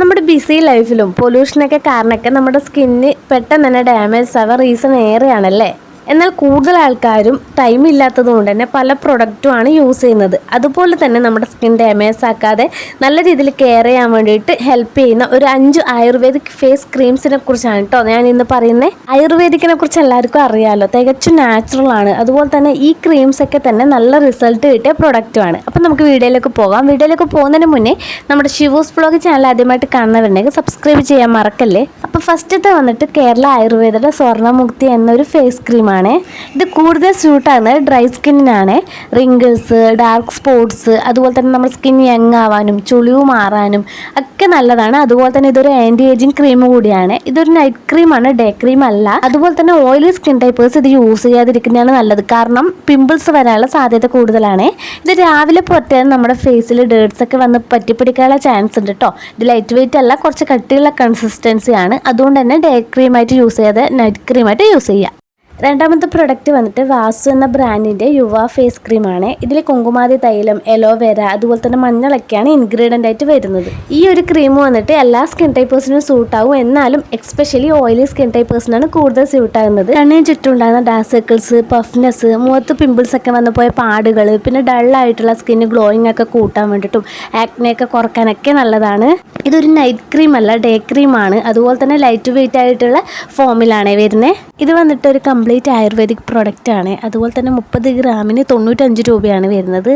നമ്മുടെ ബിസി ലൈഫിലും പൊല്യൂഷനൊക്കെ കാരണമൊക്കെ നമ്മുടെ സ്കിന്നിന് പെട്ടെന്ന് തന്നെ ഡാമേജ് ആവാൻ റീസൺ ഏറെയാണല്ലേ? എന്നാൽ കൂടുതൽ ആൾക്കാരും ടൈം ഇല്ലാത്തതുകൊണ്ട് തന്നെ പല പ്രൊഡക്റ്റും ആണ് യൂസ് ചെയ്യുന്നത്. അതുപോലെ തന്നെ നമ്മുടെ സ്കിൻ ഡാമേജ് ആക്കാതെ നല്ല രീതിയിൽ കെയർ ചെയ്യാൻ വേണ്ടിയിട്ട് ഹെൽപ്പ് ചെയ്യുന്ന ഒരു അഞ്ച് ആയുർവേദിക് ഫേസ് ക്രീംസിനെ കുറിച്ചാണ് കേട്ടോ ഞാൻ ഇന്ന് പറയുന്നത് ആയുർവേദിക്കിനെ കുറിച്ച് എല്ലാവർക്കും അറിയാമല്ലോ തികച്ചും നാച്ചുറൽ ആണ്. അതുപോലെ തന്നെ ഈ ക്രീംസ് ഒക്കെ തന്നെ നല്ല റിസൾട്ട് കിട്ടിയ പ്രൊഡക്റ്റുമാണ് അപ്പം നമുക്ക് വീഡിയോയിലേക്ക് പോകാം. വീഡിയോയിലേക്ക് പോകുന്നതിന് മുന്നേ നമ്മുടെ ഷിവൂസ് വ്ളോഗ് ചാനൽ ആദ്യമായിട്ട് കാണുന്നവരുണ്ടെങ്കിൽ സബ്സ്ക്രൈബ് ചെയ്യാൻ മറക്കല്ലേ? അപ്പോൾ ഫസ്റ്റത്തെ വന്നിട്ട് കേരള ആയുർവേദയുടെ സ്വർണമുക്തി എന്നൊരു ഫേസ് ക്രീമാണ് ഇത് കൂടുതൽ സ്യൂട്ടാകുന്നത് ഡ്രൈ സ്കിന്നിനാണ് റിങ്കിൾസ് ഡാർക്ക് സ്പോട്ട്സ് അതുപോലെ തന്നെ നമ്മുടെ സ്കിൻ യങ് ആവാനും ചുളിവ് മാറാനും ഒക്കെ നല്ലതാണ്. അതുപോലെ തന്നെ ഇതൊരു ആന്റി ഏജിങ് ക്രീം കൂടിയാണ്. ഇതൊരു നൈറ്റ് ക്രീമാണ് ഡേ ക്രീം അല്ല. അതുപോലെ തന്നെ ഓയിലി സ്കിൻ ടൈപ്പേഴ്സ് ഇത് യൂസ് ചെയ്യാതിരിക്കുന്നതാണ് നല്ലത്. കാരണം പിമ്പിൾസ് വരാനുള്ള സാധ്യത കൂടുതലാണ്. ഇത് രാവിലെ പുറത്തേ നമ്മുടെ ഫേസിൽ ഡേർട്സ് ഒക്കെ വന്ന് പറ്റിപ്പിടിക്കാനുള്ള ചാൻസ് ഉണ്ട് കേട്ടോ ഇത് ലൈറ്റ് വെയിറ്റ് അല്ല. കുറച്ച് കട്ടിയുള്ള കൺസിസ്റ്റൻസിയാണ് അതുകൊണ്ട് തന്നെ ഡേ ക്രീമായിട്ട് യൂസ് ചെയ്യാതെ നൈറ്റ് ക്രീമായിട്ട് യൂസ് ചെയ്യുക. രണ്ടാമത്തെ പ്രൊഡക്റ്റ് വന്നിട്ട് വാസു എന്ന ബ്രാൻഡിന്റെ യുവ ഫേസ് ക്രീമാണ് ഇതിൽ കുങ്കുമാതി തൈലം എലോവേര അതുപോലെ തന്നെ മഞ്ഞളൊക്കെയാണ് ഇൻഗ്രീഡിയന്റ് ആയിട്ട് വരുന്നത്. ഈ ഒരു ക്രീം വന്നിട്ട് എല്ലാ സ്കിൻ ടൈപ്പേഴ്സിനും സൂട്ട് ആവും. എന്നാലും എക്സ്പെഷ്യലി ഓയിലി സ്കിൻ ടൈപ്പേഴ്സിനാണ് കൂടുതൽ സ്യൂട്ട് ആകുന്നത് കണ്ണിന് ചുറ്റും ഉണ്ടാകുന്ന ഡാർക്ക് സർക്കിൾസ് പഫ്നെസ് മുഖത്ത് പിമ്പിൾസ് ഒക്കെ വന്നു പോയ പാടുകൾ പിന്നെ ഡള്ളായിട്ടുള്ള സ്കിന്ന് ഗ്ലോയിങ് ഒക്കെ കൂട്ടാൻ വേണ്ടിയിട്ടും ആക്നെയൊക്കെ കുറക്കാനൊക്കെ നല്ലതാണ്. ഇതൊരു നൈറ്റ് ക്രീം അല്ല ഡേ ക്രീമാണ് അതുപോലെ തന്നെ ലൈറ്റ് വെയിറ്റ് ആയിട്ടുള്ള ഫോമിലാണ് വരുന്നത് ഇത് വന്നിട്ട് ഒരു കംപ്ലീറ്റ് ആയുർവേദിക് പ്രോഡക്റ്റ് ആണ്. അതുപോലെ തന്നെ മുപ്പത് ഗ്രാമിന് തൊണ്ണൂറ്റഞ്ച് രൂപയാണ് വരുന്നത്.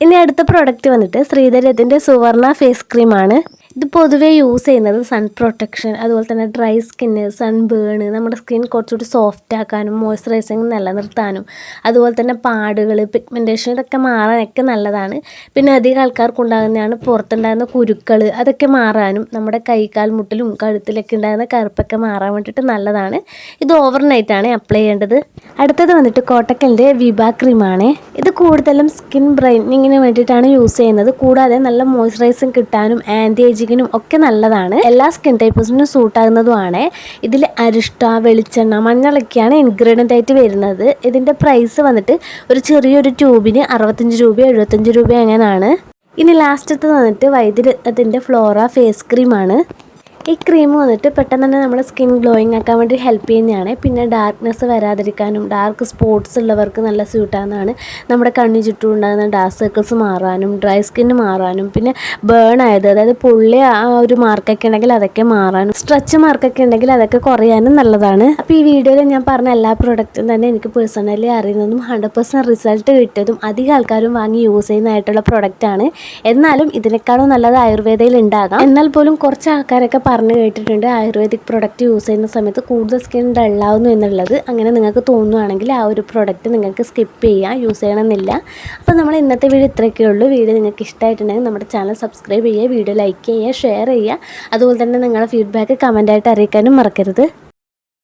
ഇനി അടുത്ത പ്രോഡക്റ്റ് വന്നിട്ട് ശ്രീധരത്തിന്റെ സുവർണ ഫേസ് ക്രീമാണ് ഇത് പൊതുവേ യൂസ് ചെയ്യുന്നത് സൺ പ്രൊട്ടക്ഷൻ അതുപോലെ തന്നെ ഡ്രൈ സ്കിന്ന് സൺ ബേണ് നമ്മുടെ സ്കിൻ കുറച്ചുകൂടി സോഫ്റ്റ് ആക്കാനും മോയ്സ്ചറൈസിങ് നിലനിർത്താനും അതുപോലെ തന്നെ പാടുകൾ പിഗ്മെന്റേഷൻ ഇതൊക്കെ മാറാനൊക്കെ നല്ലതാണ്. പിന്നെ അധികം ആൾക്കാർക്ക് ഉണ്ടാകുന്നതാണ് പുറത്തുണ്ടാകുന്ന കുരുക്കൾ അതൊക്കെ മാറാനും നമ്മുടെ കൈകാൽ മുട്ടിലും കഴുത്തിലൊക്കെ ഉണ്ടാകുന്ന കറുപ്പൊക്കെ മാറാൻ വേണ്ടിയിട്ട് നല്ലതാണ്. ഇത് ഓവർനൈറ്റാണ് അപ്ലൈ ചെയ്യേണ്ടത്. അടുത്തത് വന്നിട്ട് കോട്ടക്കലിന്റെ വിഭാ ക്രീമാണ് ഇത് കൂടുതലും സ്കിൻ ബ്രൈറ്റനിങ്ങിന് വേണ്ടിയിട്ടാണ് യൂസ് ചെയ്യുന്നത്. കൂടാതെ നല്ല മോയ്സ്ചറൈസിങ് കിട്ടാനും ആന്റി ഏജിങ്ങിനും ഒക്കെ നല്ലതാണ്. എല്ലാ സ്കിൻ ടൈപ്പ്സിനും സൂട്ട് ആകുന്നതുമാണ് ഇതിൽ അരിഷ്ട വെളിച്ചെണ്ണ മഞ്ഞളൊക്കെയാണ് ഇൻഗ്രീഡിയന്റ് ആയിട്ട് വരുന്നത്. ഇതിന്റെ പ്രൈസ് വന്നിട്ട് ഒരു ചെറിയൊരു ട്യൂബിന് അറുപത്തഞ്ച് രൂപ എഴുപത്തഞ്ച് രൂപ അങ്ങനെയാണ് ഇനി ലാസ്റ്റത്തെ വന്നിട്ട് വൈദ്യുരത്തിന്റെ ഫ്ലോറ ഫേസ് ക്രീമാണ് ഈ ക്രീം വന്നിട്ട് പെട്ടെന്ന് തന്നെ നമ്മുടെ സ്കിൻ ഗ്ലോയിങ് ആക്കാൻ വേണ്ടി ഹെൽപ്പ് ചെയ്യുന്നതാണ്. പിന്നെ ഡാർക്ക്നെസ് വരാതിരിക്കാനും ഡാർക്ക് സ്പോട്ട്സ് ഉള്ളവർക്ക് നല്ല സ്യൂട്ടാകുന്നതാണ് നമ്മുടെ കണ്ണി ചുറ്റും ഉണ്ടാകുന്ന ഡാർക്ക് സർക്കിൾസ് മാറാനും ഡ്രൈ സ്കിന്ന് മാറാനും പിന്നെ ബേൺ ആയത് അതായത് പുള്ളി ആ ഒരു മാർക്കൊക്കെ ഉണ്ടെങ്കിൽ അതൊക്കെ മാറാനും സ്ട്രെച്ച് മാർക്കൊക്കെ ഉണ്ടെങ്കിൽ അതൊക്കെ കുറയാനും നല്ലതാണ്. അപ്പോൾ ഈ വീഡിയോയിൽ ഞാൻ പറഞ്ഞ എല്ലാ പ്രൊഡക്റ്റും തന്നെ എനിക്ക് പേഴ്സണലി അറിയുന്നതും ഹൺഡ്രഡ് പെർസെന്റ് റിസൾട്ട് കിട്ടിയതും അധികം ആൾക്കാരും വാങ്ങി യൂസ് ചെയ്യുന്നതായിട്ടുള്ള പ്രൊഡക്റ്റാണ് എന്നാലും ഇതിനേക്കാളും നല്ലത് ആയുർവേദയിൽ ഉണ്ടാകാം. എന്നാൽ പോലും കുറച്ച് ആൾക്കാരൊക്കെ പറഞ്ഞു കേട്ടിട്ടുണ്ട്. ആയുർവേദിക് പ്രൊഡക്റ്റ് യൂസ് ചെയ്യുന്ന സമയത്ത് കൂടുതൽ സ്കിൻ ഡള്ളാവുന്നു എന്നുള്ളത് അങ്ങനെ നിങ്ങൾക്ക് തോന്നുവാണെങ്കിൽ ആ ഒരു പ്രൊഡക്റ്റ് നിങ്ങൾക്ക് സ്കിപ്പ് ചെയ്യാം യൂസ് ചെയ്യണമെന്നില്ല. അപ്പോൾ നമ്മൾ ഇന്നത്തെ വീഡിയോ ഇത്രയൊക്കെ ഉള്ളൂ. വീഡിയോ നിങ്ങൾക്ക് ഇഷ്ടമായിട്ടുണ്ടെങ്കിൽ നമ്മുടെ ചാനൽ സബ്സ്ക്രൈബ് ചെയ്യുക വീഡിയോ ലൈക്ക് ചെയ്യുക ഷെയർ ചെയ്യുക. അതുപോലെ തന്നെ നിങ്ങളുടെ ഫീഡ്ബാക്ക് കമന്റായിട്ട് അറിയിക്കാനും മറക്കരുത്.